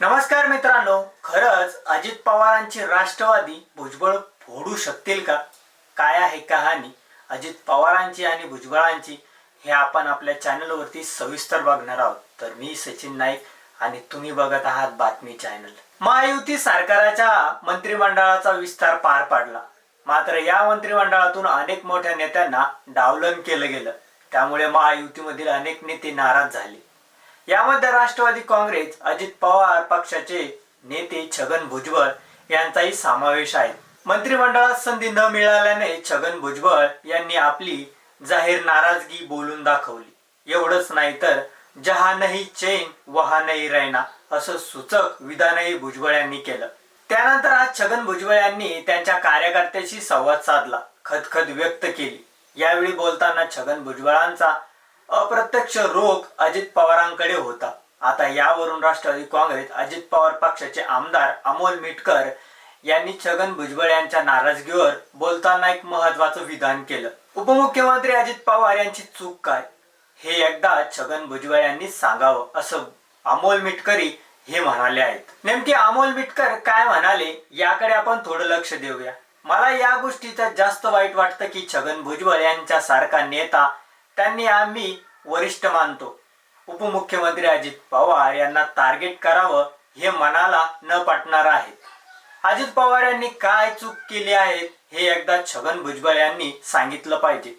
नमस्कार मित्रांनो खरंच अजित पवारांची राष्ट्रवादी भुजबळ फोडू शकतील का? काय आहे कहाणी? अजित पवारांची आणि भुजबळांची हे आपण आपल्या चॅनलवरती सविस्तर बघणार आहोत. तर मी सचिन नाईक आणि तुम्ही बघत आहात बातमी चॅनल. महायुती सरकाराच्या मंत्रिमंडळाचा विस्तार पार पाडला. मात्र या मंत्रिमंडळातून अनेक मोठ्या नेत्यांना डावलन केलं गेलं. त्यामुळे महायुतीमधील अनेक नेते नाराज झाले. यामध्ये राष्ट्रवादी काँग्रेस अजित पवार पक्षाचे नेते छगन भुजबळ यांचाही समावेश आहे. मंत्रिमंडळात संधी न मिळाल्याने छगन भुजबळ यांनी आपली जाहीर नाराजगी बोलून दाखवली. एवढंच नाही तर जहा नाही चैन वहा नाही रैना असं सूचक विधानही भुजबळ यांनी केलं. त्यानंतर आज छगन भुजबळ यांनी त्यांच्या कार्यकर्त्याशी संवाद साधला खदखद व्यक्त केली. यावेळी बोलताना छगन भुजबळांचा अप्रत्यक्ष रोग अजित पवारांकडे होता. आता यावरून राष्ट्रवादी काँग्रेस अजित पवार पक्षाचे आमदार अमोल मिटकर यांनी छगन भुजबळ यांच्या नाराजगीवर बोलताना एक महत्वाचं विधान केलं. उपमुख्यमंत्री अजित पवार यांची चूक काय? हे एकदा छगन भुजबळ यांनी सांगावं असं अमोल मिटकरी हे म्हणाले आहेत. नेमके अमोल मिटकर काय म्हणाले याकडे आपण थोडं लक्ष देऊया. मला या गोष्टीचं जास्त वाईट वाटतं की छगन भुजबळ यांच्या सारखा नेता त्यांनी आम्ही वरिष्ठ मानतो. उपमुख्यमंत्री अजित पवार यांना टार्गेट करावं हे मनाला न पटणार आहे. अजित पवार यांनी काय चूक केली आहे हे एकदा छगन भुजबळ यांनी सांगितलं पाहिजे.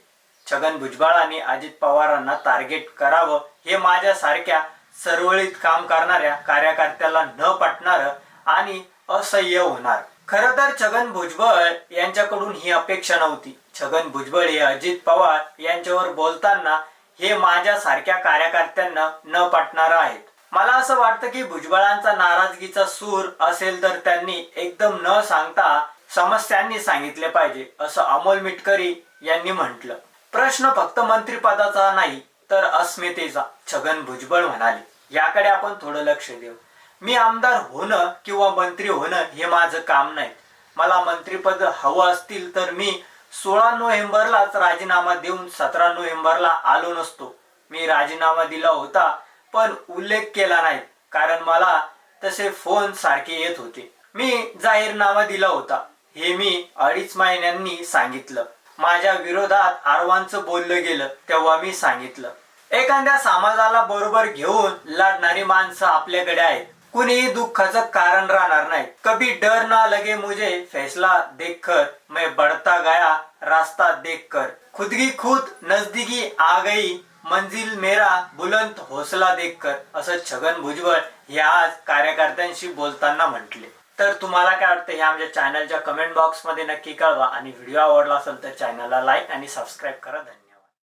छगन भुजबळांनी अजित पवारांना टार्गेट करावं हे माझ्यासारख्या सरवळीत काम करणाऱ्या कार्यकर्त्याला न पटणार आणि असह्य होणार. खर तर छगन भुजबळ यांच्याकडून ही अपेक्षा नव्हती. छगन भुजबळ हे अजित पवार यांच्यावर बोलताना हे माझ्या सारख्या कार्यकर्त्यांना न पटणार आहेत. मला असं वाटतं की भुजबळांचा नाराजगीचा सूर असेल तर त्यांनी एकदम न सांगता समस्यांनी सांगितले पाहिजे असं अमोल मिटकरी यांनी म्हटलं. प्रश्न फक्त मंत्रिपदाचा नाही तर अस्मितेचा छगन भुजबळ म्हणाले. याकडे आपण थोडं लक्ष देऊ. मी आमदार होणं किंवा मंत्री होणं हे माझं काम नाही. मला मंत्रीपद हवं असतील तर मी सोळा नोव्हेंबरलाच राजीनामा देऊन सतरा नोव्हेंबरला आलो नसतो. मी राजीनामा दिला होता पण उल्लेख केला नाही कारण मला तसे फोन सारखे येत होते. मी जाहीरनामा दिला होता हे मी अडीच महिन्यांनी सांगितलं. माझ्या विरोधात आरवांचं बोललं गेलं तेव्हा मी सांगितलं एखाद्या समाजाला बरोबर घेऊन लढणारी माणसं आपल्याकडे आहेत. कुणीही दुःखाचं कारण राहणार नाही. कभी डर ना लगे मुझे फैसला देखकर मैं बढ़ता गया रास्ता देखकर. खुद की खुद नजदीकी आ गई मंजिल मेरा बुलंद हौसला देखकर. असं छगन भुजबळ हे आज कार्यकर्त्यांशी बोलताना म्हटले. तर तुम्हाला काय वाटतं हे आमच्या चॅनलच्या कमेंट बॉक्समध्ये नक्की कळवा. आणि व्हिडिओ आवडला असेल तर चॅनलला लाईक आणि सबस्क्राईब करा. धन्यवाद.